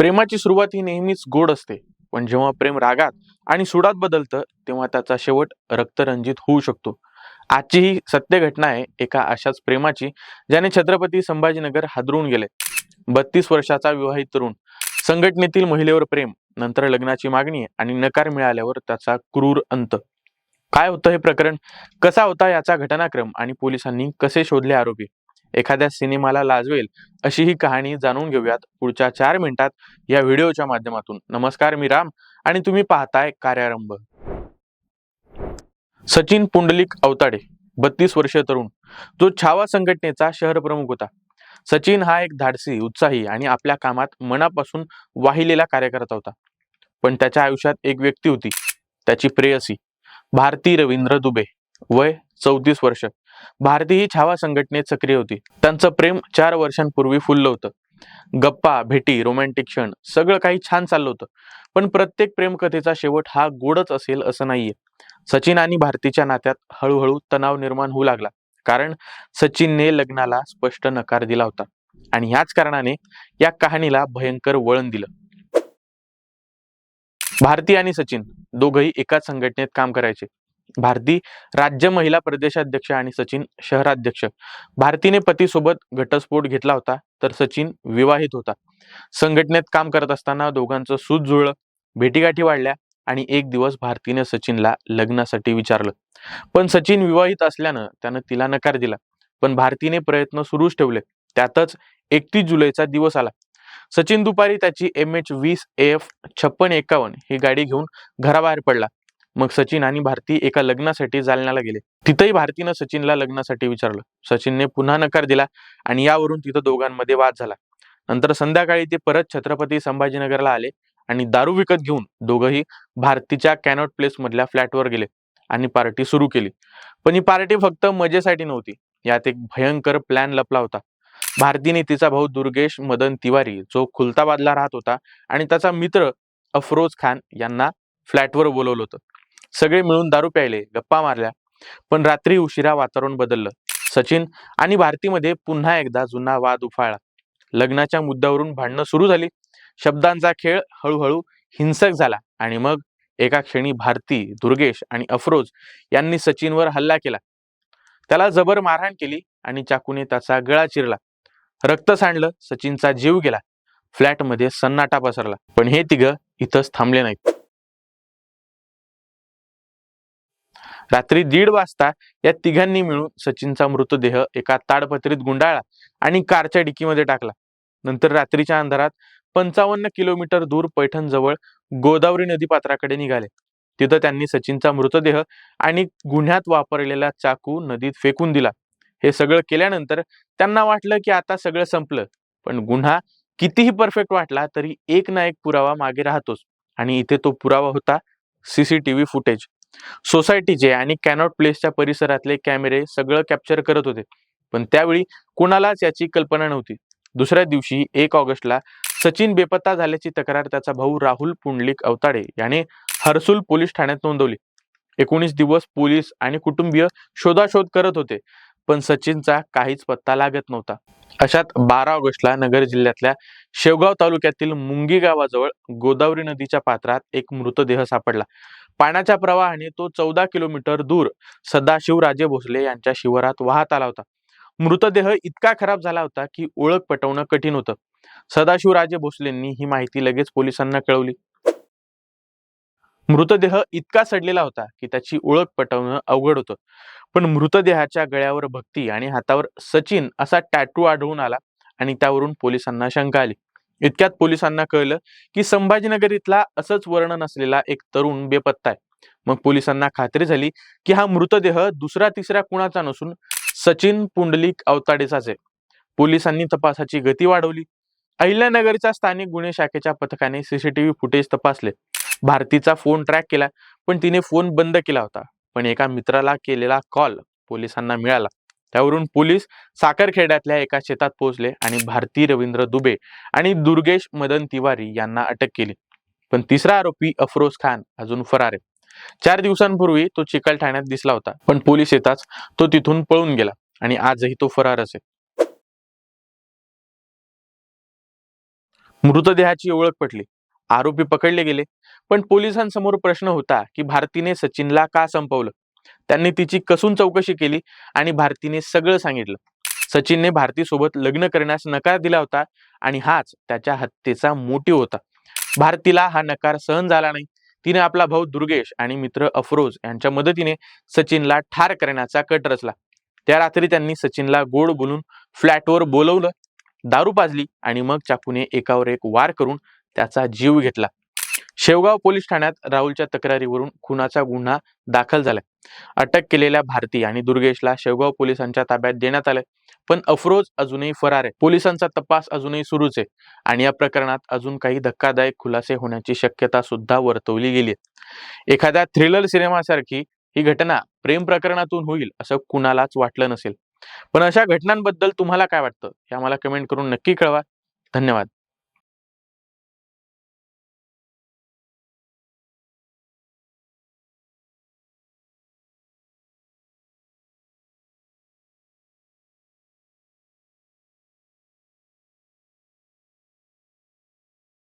प्रेमाची सुरुवात ही नेहमीच गोड असते. पण जेव्हा प्रेम रागात आणि सुडात बदलतं तेव्हा त्याचा शेवट रक्तरंजित होऊ शकतो. आजची ही सत्य घटना आहे एका अशाच प्रेमाची ज्याने छत्रपती संभाजीनगर हादरून गेले. बत्तीस वर्षाचा विवाहित तरुण. संघटनेतील महिलेवर प्रेम नंतर लग्नाची मागणी आणि नकार मिळाल्यावर त्याचा क्रूर अंत. काय होतं हे प्रकरण? कसा होता याचा घटनाक्रम आणि पोलिसांनी कसे शोधले आरोपी? एखाद्या सिनेमाला लाजवेल अशी ही कहाणी जाणून घेऊयात पुढच्या चार मिनिटात या व्हिडिओच्या माध्यमातून. नमस्कार मी राम आणि तुम्ही पाहताय कार्यारंभ. सचिन पुंडलिक अवताडे बत्तीस वर्षीय तरुण. जो छावा संघटनेचा शहर प्रमुख होता. सचिन हा एक धाडसी उत्साही आणि आपल्या कामात मनापासून वाहिलेला कार्यकर्ता होता. पण त्याच्या आयुष्यात एक व्यक्ती होती त्याची प्रेयसी भारती रवींद्र दुबे. वय चौतीस वर्ष. भारती ही छावा संघटनेत सक्रिय होती. त्यांचं प्रेम चार वर्षांपूर्वी फुललं होतं. गप्पा भेटी रोमॅन्टिक क्षण सगळं काही छान चाललं होतं. पण प्रत्येक प्रेमकथेचा शेवट हा गोडच असेल असं नाहीये. सचिन आणि भारतीच्या नात्यात हळूहळू तणाव निर्माण होऊ लागला. कारण सचिनने लग्नाला स्पष्ट नकार दिला होता. आणि ह्याच कारणाने या कहाणीला भयंकर वळण दिलं. भारती आणि सचिन दोघही एकाच संघटनेत काम करायचे. भारती राज्य महिला प्रदेशाध्यक्ष आणि सचिन शहराध्यक्ष. भारतीने पतीसोबत घटस्फोट घेतला होता तर सचिन विवाहित होता. संघटनेत काम करत असताना दोघांचं सूत जुळलं भेटीगाठी वाढल्या आणि एक दिवस भारतीने सचिनला लग्नासाठी विचारलं. पण सचिन विवाहित असल्यानं त्यानं तिला नकार दिला. पण भारतीने प्रयत्न सुरूच ठेवले. त्यातच एकतीस जुलैचा दिवस आला. सचिन दुपारी त्याची एम एच वीस एफ छप्पन एकावन्न ही गाडी घेऊन घराबाहेर पडला. मग सचिन आणि भारती एका लग्नासाठी जालन्याला गेले. तिथंही भारतीनं सचिनला लग्नासाठी विचारलं. सचिनने पुन्हा नकार दिला आणि यावरून तिथं दोघांमध्ये वाद झाला. नंतर संध्याकाळी ते परत छत्रपती संभाजीनगरला आले आणि दारू विकत घेऊन दोघंही भारतीच्या कॅनॉट प्लेस मधल्या फ्लॅटवर गेले आणि पार्टी सुरू केली. पण ही पार्टी फक्त मजेसाठी नव्हती. यात एक भयंकर प्लॅन लपला होता. भारतीने तिचा भाऊ दुर्गेश मदन तिवारी जो खुलताबादला राहत होता आणि त्याचा मित्र अफरोज खान यांना फ्लॅटवर बोलवलं होतं. सगळे मिळून दारू प्यायले गप्पा मारल्या. पण रात्री उशिरा वातावरण बदललं. सचिन आणि भारतीमध्ये पुन्हा एकदा जुना वाद उफाळला. लग्नाच्या मुद्द्यावरून भांडणं सुरू झाली. शब्दांचा खेळ हळूहळू हिंसक झाला आणि मग एका क्षणी भारती दुर्गेश आणि अफरोज यांनी सचिनवर हल्ला केला. त्याला जबर मारहाण केली आणि चाकूने त्याचा गळा चिरला. रक्त सांडलं सचिनचा जीव गेला. फ्लॅटमध्ये सन्नाटा पसरला. पण हे तिघ इथंच थांबले नाहीत. रात्री दीड वाजता या तिघांनी मिळून सचिनचा मृतदेह एका ताडपत्रीत गुंडाळला आणि कारच्या डिकीमध्ये टाकला. नंतर रात्रीच्या अंधारात पंचावन्न किलोमीटर दूर पैठण जवळ गोदावरी नदी पात्राकडे निघाले. तिथं त्यांनी सचिनचा मृतदेह आणि गुन्ह्यात वापरलेला चाकू नदीत फेकून दिला. हे सगळं केल्यानंतर त्यांना वाटलं की आता सगळं संपलं पण गुन्हा कितीही परफेक्ट वाटला तरी एक ना एक पुरावा मागे राहतोच आणि इथे तो पुरावा होता सीसीटीव्ही फुटेज. सोसायटीचे आणि कॅनॉट प्लेसच्या परिसरातले कॅमेरे सगळं कॅप्चर करत होते. पण त्यावेळी कुणालाच याची कल्पना नव्हती. दुसऱ्या दिवशी एक ऑगस्टला सचिन बेपत्ता झाल्याची तक्रार त्याचा भाऊ राहुल पुंडलिक अवताडे याने हर्सुल पोलीस ठाण्यात नोंदवली. एकोणीस दिवस पोलीस आणि कुटुंबीय शोधाशोध करत होते पण सचिनचा काहीच पत्ता लागत नव्हता. अशात बारा ऑगस्टला नगर जिल्ह्यातल्या शेवगाव तालुक्यातील मुंगी गावाजवळ गोदावरी नदीच्या पात्रात एक मृतदेह सापडला. पाण्याच्या प्रवाहाने तो चौदा किलोमीटर दूर सदाशिवराजे भोसले यांच्या शिवारात वाहत आला होता. मृतदेह इतका खराब झाला होता की ओळख पटवणं कठीण होतं. सदाशिवराजे भोसलेंनी ही माहिती लगेच पोलिसांना कळवली. मृतदेह इतका सडलेला होता की त्याची ओळख पटवणं अवघड होतं. पण मृतदेहाच्या गळ्यावर भक्ती आणि हातावर सचिन असा टॅटू आढळून आला आणि त्यावरून पोलिसांना शंका आली. इतक्यात पोलिसांना कळलं की संभाजीनगर इथला असंच वर्णन असलेला एक तरुण बेपत्ता आहे. मग पोलिसांना खात्री झाली की हा मृतदेह दुसरा तिसऱ्या कुणाचा नसून सचिन पुंडलिक अवताडेचाच आहे. पोलिसांनी तपासाची गती वाढवली. अहिल्यानगरच्या स्थानिक गुन्हे शाखेच्या पथकाने सीसीटीव्ही फुटेज तपासले. भारतीचा फोन ट्रॅक केला पण तिने फोन बंद केला होता. पण एका मित्राला केलेला कॉल पोलिसांना मिळाला. त्यावरून पोलीस साखरखेड्यातल्या एका शेतात पोहोचले आणि भारती रवींद्र दुबे आणि दुर्गेश मदन तिवारी यांना अटक केली. पण तिसरा आरोपी अफरोज खान अजून फरार आहे. चार दिवसांपूर्वी तो चिकल ठाण्यात दिसला होता पण पोलीस येताच तो तिथून पळून गेला आणि आजही तो फरार असेल मृतदेहाची ओळख पटली. आरोपी पकडले गेले पण पोलिसांसमोर प्रश्न होता की भारतीने सचिनला का संपवलं? त्यांनी तिची कसून चौकशी केली आणि भारतीने सगळं सांगितलं. सचिनने भारतीसोबत लग्न करण्यास नकार दिला होता आणि हाच त्याच्या हत्येचा मोठी होता. भारतीला हा नकार सहन झाला नाही. तिने आपला भाऊ दुर्गेश आणि मित्र अफरोज यांच्या मदतीने सचिनला ठार करण्याचा कट रचला. त्या रात्री त्यांनी सचिनला गोड बोलून फ्लॅटवर बोलवलं दारू पाजली आणि मग चाकूने एकावर एक वार करून त्याचा जीव घेतला. शेवगाव पोलीस ठाण्यात राहुलच्या तक्रारीवरून खुनाचा गुन्हा दाखल झालाय. अटक केलेल्या भारती आणि दुर्गेशला शेवगाव पोलिसांच्या ताब्यात देण्यात आलंय. पण अफरोज अजूनही फरार आहे. पोलिसांचा तपास अजूनही सुरूच आहे आणि या प्रकरणात अजून काही धक्कादायक खुलासे होण्याची शक्यता सुद्धा वर्तवली गेली आहे. एखाद्या थ्रिलर सिनेमासारखी ही घटना प्रेम प्रकरणातून होईल असं कुणालाच वाटलं नसेल. पण अशा घटनांबद्दल तुम्हाला काय वाटतं? हे आम्हाला कमेंट करून नक्की कळवा. धन्यवाद.